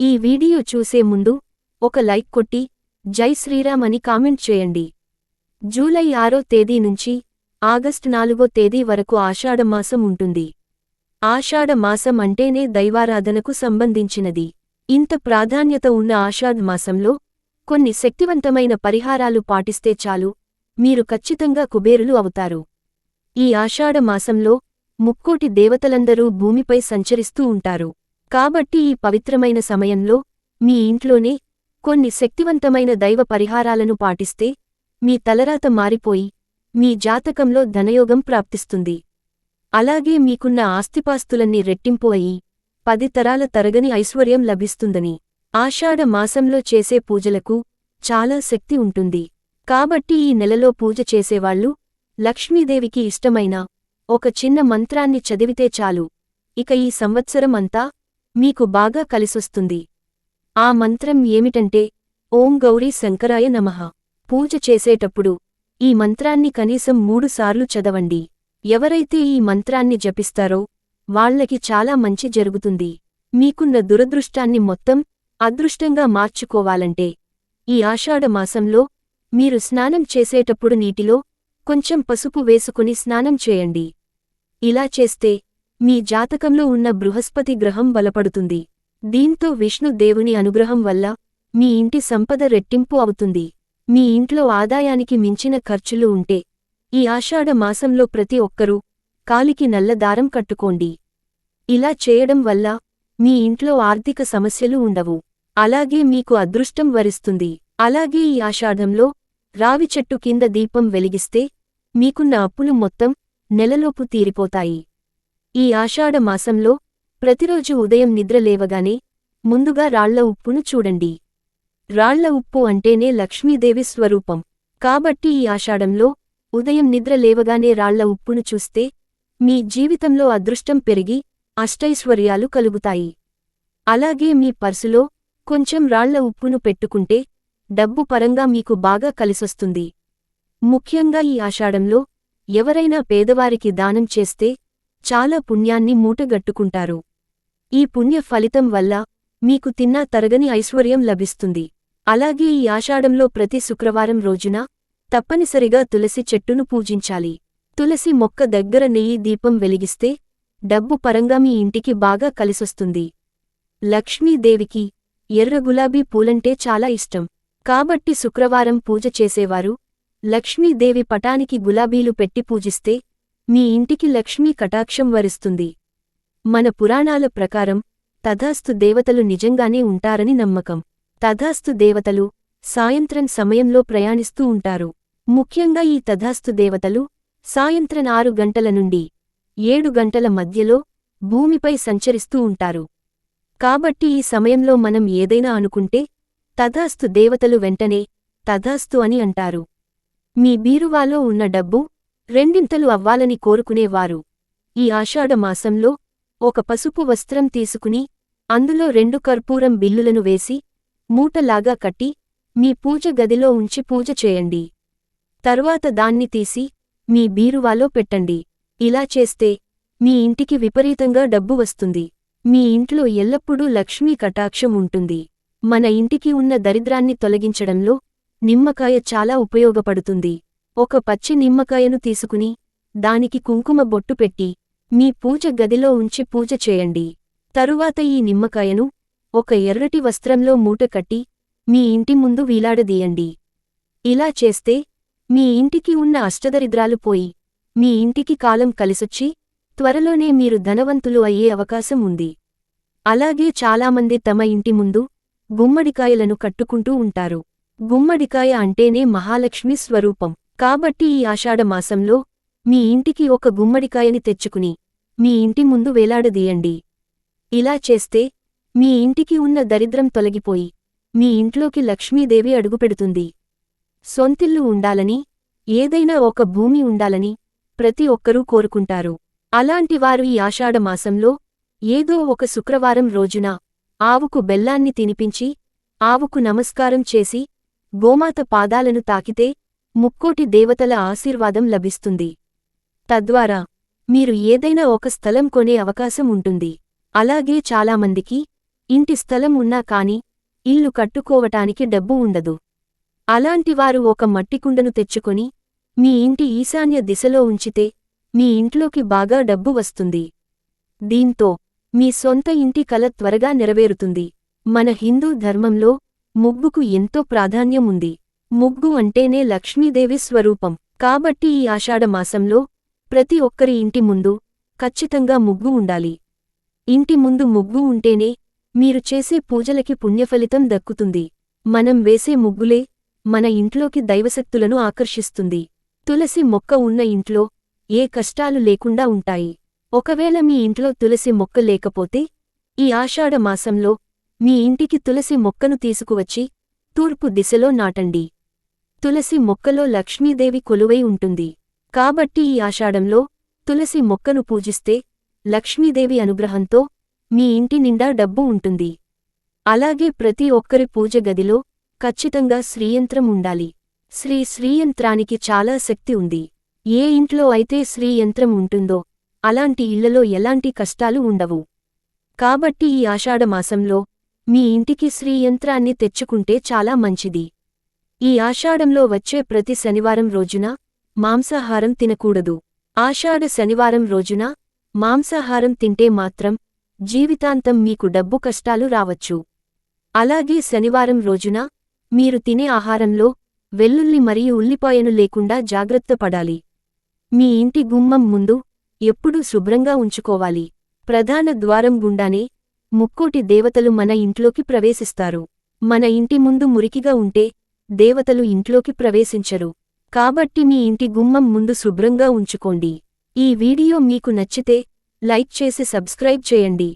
ఈ వీడియో చూసే ముందు ఒక లైక్ కొట్టి జై శ్రీరామ్ అని కామెంట్ చేయండి. జూలై ఆరో తేదీ నుంచి ఆగస్టు నాలుగో తేదీ వరకు ఆషాఢమాసం ఉంటుంది. ఆషాఢమాసం అంటేనే దైవారాధనకు సంబంధించినది. ఇంత ప్రాధాన్యత ఉన్న ఆషాఢమాసంలో కొన్ని శక్తివంతమైన పరిహారాలు పాటిస్తే చాలు మీరు ఖచ్చితంగా కుబేరులు అవుతారు. ఈ ఆషాఢమాసంలో ముక్కోటి దేవతలందరూ భూమిపై సంచరిస్తూ ఉంటారు. కాబట్టి ఈ పవిత్రమైన సమయంలో మీ ఇంట్లోనే కొన్ని శక్తివంతమైన దైవ పరిహారాలను పాటిస్తే మీ తలరాత మారిపోయి మీ జాతకంలో ధనయోగం ప్రాప్తిస్తుంది. అలాగే మీకున్న ఆస్తిపాస్తులన్నీ రెట్టింపు అయి పది తరాల తరగని ఐశ్వర్యం లభిస్తుందని ఆషాఢ మాసంలో చేసే పూజలకు చాలా శక్తి ఉంటుంది. కాబట్టి ఈ నెలలో పూజ చేసేవాళ్ళు లక్ష్మీదేవికి ఇష్టమైన ఒక చిన్న మంత్రాన్ని చదివితే చాలు. ఇక ఈ సంవత్సరం అంతా మీకు బాగా కలిసొస్తుంది. ఆ మంత్రం ఏమిటంటే ఓం గౌరీ శంకరాయ నమః. పూజ చేసేటప్పుడు ఈ మంత్రాన్ని కనీసం మూడుసార్లు చదవండి. ఎవరైతే ఈ మంత్రాన్ని జపిస్తారో వాళ్ళకి చాలా మంచి జరుగుతుంది. మీకున్న దురదృష్టాన్ని మొత్తం అదృష్టంగా మార్చుకోవాలంటే ఈ ఆషాఢ మాసంలో మీరు స్నానం చేసేటప్పుడు నీటిలో కొంచెం పసుపు వేసుకుని స్నానం చేయండి. ఇలా చేస్తే మీ జాతకంలో ఉన్న బృహస్పతి గ్రహం బలపడుతుంది. దీంతో విష్ణు దేవుని అనుగ్రహం వల్ల మీ ఇంటి సంపద రెట్టింపు అవుతుంది. మీ ఇంట్లో ఆదాయానికి మించిన ఖర్చులు ఉంటే ఈ ఆషాఢ మాసంలో ప్రతి ఒక్కరూ కాలికి నల్ల దారం కట్టుకోండి. ఇలా చేయడం వల్ల మీ ఇంట్లో ఆర్థిక సమస్యలు ఉండవు. అలాగే మీకు అదృష్టం వరిస్తుంది. అలాగే ఈ ఆషాఢంలో రావి చెట్టు కింద దీపం వెలిగిస్తే మీకున్న అప్పులు మొత్తం నెలలోపు తీరిపోతాయి. ఈ ఆషాఢ మాసంలో ప్రతిరోజు ఉదయం నిద్ర లేవగానే ముందుగా రాళ్ళ ఉప్పును చూడండి. రాళ్ళ ఉప్పు అంటేనే లక్ష్మీదేవి స్వరూపం. కాబట్టి ఈ ఆషాఢంలో ఉదయం నిద్ర లేవగానే రాళ్ళ ఉప్పును చూస్తే మీ జీవితంలో అదృష్టం పెరిగి అష్టైశ్వర్యాలు కలుగుతాయి. అలాగే మీ పర్సులో కొంచెం రాళ్ళ ఉప్పును పెట్టుకుంటే డబ్బు పరంగా మీకు బాగా కలిసొస్తుంది. ముఖ్యంగా ఈ ఆషాఢంలో ఎవరైనా పేదవారికి దానం చేస్తే చాలా పుణ్యాన్ని మూటగట్టుకుంటారు. ఈ పుణ్య ఫలితం వల్ల మీకు తిన్నా తరగని ఐశ్వర్యం లభిస్తుంది. అలాగే ఈ ఆషాఢంలో ప్రతి శుక్రవారం రోజున తప్పనిసరిగా తులసి చెట్టును పూజించాలి. తులసి మొక్క దగ్గర నెయ్యి దీపం వెలిగిస్తే డబ్బు పరంగా మీ ఇంటికి బాగా కలిసొస్తుంది. లక్ష్మీదేవికి ఎర్ర గులాబీ పూలంటే చాలా ఇష్టం. కాబట్టి శుక్రవారం పూజ చేసేవారు లక్ష్మీదేవి పటానికి గులాబీలు పెట్టి పూజిస్తే మీ ఇంటికి లక్ష్మీ కటాక్షం వరిస్తుంది. మన పురాణాల ప్రకారం తథాస్తు దేవతలు నిజంగానే ఉంటారని నమ్మకం. తథాస్తు దేవతలు సాయంత్రం సమయంలో ప్రయాణిస్తూ ఉంటారు. ముఖ్యంగా ఈ తథాస్తు దేవతలు సాయంత్రం ఆరు గంటల నుండి ఏడు గంటల మధ్యలో భూమిపై సంచరిస్తూ ఉంటారు. కాబట్టి ఈ సమయంలో మనం ఏదైనా అనుకుంటే తథాస్తు దేవతలు వెంటనే తథాస్తు అని అంటారు. మీ బీరువాలో ఉన్న డబ్బు రెండింతలు అవ్వాలని కోరుకునేవారు. ఈ ఆషాఢమాసంలో ఒక పసుపు వస్త్రం తీసుకుని అందులో రెండు కర్పూరం బిల్లులను వేసి మూటలాగా కట్టి మీ పూజ గదిలో ఉంచి పూజ చేయండి. తరువాత దాన్ని తీసి మీ బీరువాలో పెట్టండి. ఇలా చేస్తే మీ ఇంటికి విపరీతంగా డబ్బు వస్తుంది. మీ ఇంట్లో ఎల్లప్పుడూ లక్ష్మీ కటాక్షం ఉంటుంది. మన ఇంటికి ఉన్న దరిద్రాన్ని తొలగించడంలో నిమ్మకాయ చాలా ఉపయోగపడుతుంది. ఒక పచ్చి నిమ్మకాయను తీసుకుని దానికి కుంకుమ బొట్టు పెట్టి మీ పూజ గదిలో ఉంచి పూజ చేయండి. తరువాత ఈ నిమ్మకాయను ఒక ఎర్రటి వస్త్రంలో మూట కట్టి మీ ఇంటి ముందు వీలాడదీయండి. ఇలా చేస్తే మీ ఇంటికి ఉన్న అష్టదరిద్రాలు పోయి మీ ఇంటికి కాలం కలిసొచ్చి త్వరలోనే మీరు ధనవంతులు అయ్యే అవకాశం ఉంది. అలాగే చాలామంది తమ ఇంటి ముందు గుమ్మడికాయలను కట్టుకుంటూ ఉంటారు. గుమ్మడికాయ అంటేనే మహాలక్ష్మి స్వరూపం. కాబట్టి ఈ ఆషాఢమాసంలో మీ ఇంటికి ఒక గుమ్మడికాయని తెచ్చుకుని మీ ఇంటి ముందు వేలాడదీయండి. ఇలా చేస్తే మీ ఇంటికి ఉన్న దరిద్రం తొలగిపోయి మీ ఇంట్లోకి లక్ష్మీదేవి అడుగుపెడుతుంది. సొంతిల్లు ఉండాలని ఏదైనా ఒక భూమి ఉండాలని ప్రతి ఒక్కరూ కోరుకుంటారు. అలాంటివారు ఈ ఆషాఢమాసంలో ఏదో ఒక శుక్రవారం రోజున ఆవుకు బెల్లాన్ని తినిపించి ఆవుకు నమస్కారం చేసి గోమాత పాదాలను తాకితే ముక్కోటి దేవతల ఆశీర్వాదం లభిస్తుంది. తద్వారా మీరు ఏదైనా ఒక స్థలం కొనే అవకాశం ఉంటుంది. అలాగే చాలామందికి ఇంటి స్థలం ఉన్నా కాని ఇల్లు కట్టుకోవటానికి డబ్బు ఉండదు. అలాంటివారు ఒక మట్టికుండను తెచ్చుకొని మీ ఇంటి ఈశాన్య దిశలో ఉంచితే మీ ఇంట్లోకి బాగా డబ్బు వస్తుంది. దీంతో మీ సొంత ఇంటి కల త్వరగా నెరవేరుతుంది. మన హిందూ ధర్మంలో ముగ్గుకు ఎంతో ప్రాధాన్యం ఉంది. ముగ్గు అంటేనే లక్ష్మీదేవి స్వరూపం. కాబట్టి ఈ ఆషాఢమాసంలో ప్రతి ఒక్కరి ఇంటి ముందు ఖచ్చితంగా ముగ్గు ఉండాలి. ఇంటి ముందు ముగ్గు ఉంటేనే మీరు చేసే పూజలకి పుణ్యఫలితం దక్కుతుంది. మనం వేసే ముగ్గులే మన ఇంట్లోకి దైవశక్తులను ఆకర్షిస్తుంది. తులసి మొక్క ఉన్న ఇంట్లో ఏ కష్టాలు లేకుండా ఉంటాయి. ఒకవేళ మీ ఇంట్లో తులసి మొక్క లేకపోతే ఈ ఆషాఢ మాసంలో మీ ఇంటికి తులసి మొక్కను తీసుకువచ్చి తూర్పు దిశలో నాటండి. తులసి మొక్కలో లక్ష్మీదేవి కొలువై ఉంటుంది. కాబట్టి ఈ ఆషాఢంలో తులసి మొక్కను పూజిస్తే లక్ష్మీదేవి అనుగ్రహంతో మీ ఇంటి నిండా డబ్బు ఉంటుంది. అలాగే ప్రతి ఒక్కరి పూజ గదిలో ఖచ్చితంగా శ్రీయంత్రం ఉండాలి. శ్రీ శ్రీయంత్రానికి చాలా శక్తి ఉంది. ఏ ఇంట్లో అయితే శ్రీయంత్రం ఉంటుందో అలాంటి ఇళ్ళలో ఎలాంటి కష్టాలు ఉండవు. కాబట్టి ఈ ఆషాఢమాసంలో మీ ఇంటికి శ్రీయంత్రాన్ని తెచ్చుకుంటే చాలా మంచిది. ఈ ఆషాఢంలో వచ్చే ప్రతి శనివారం రోజున మాంసాహారం తినకూడదు. ఆషాఢ శనివారం రోజున మాంసాహారం తింటే మాత్రం జీవితాంతం మీకు డబ్బు కష్టాలు రావచ్చు. అలాగే శనివారం రోజున మీరు తినే ఆహారంలో వెల్లుల్లి మరియు ఉల్లిపాయను లేకుండా జాగ్రత్త పడాలి. మీ ఇంటి గుమ్మం ముందు ఎప్పుడూ శుభ్రంగా ఉంచుకోవాలి. ప్రధాన ద్వారం గుండానే ముక్కోటి దేవతలు మన ఇంట్లోకి ప్రవేశిస్తారు. మన ఇంటి ముందు మురికిగా ఉంటే దేవతలు ఇంట్లోకి ప్రవేశించరు. కాబట్టి మీ ఇంటి గుమ్మం ముందు శుభ్రంగా ఉంచుకోండి. ఈ వీడియో మీకు నచ్చితే లైక్ చేసి సబ్స్క్రైబ్ చేయండి.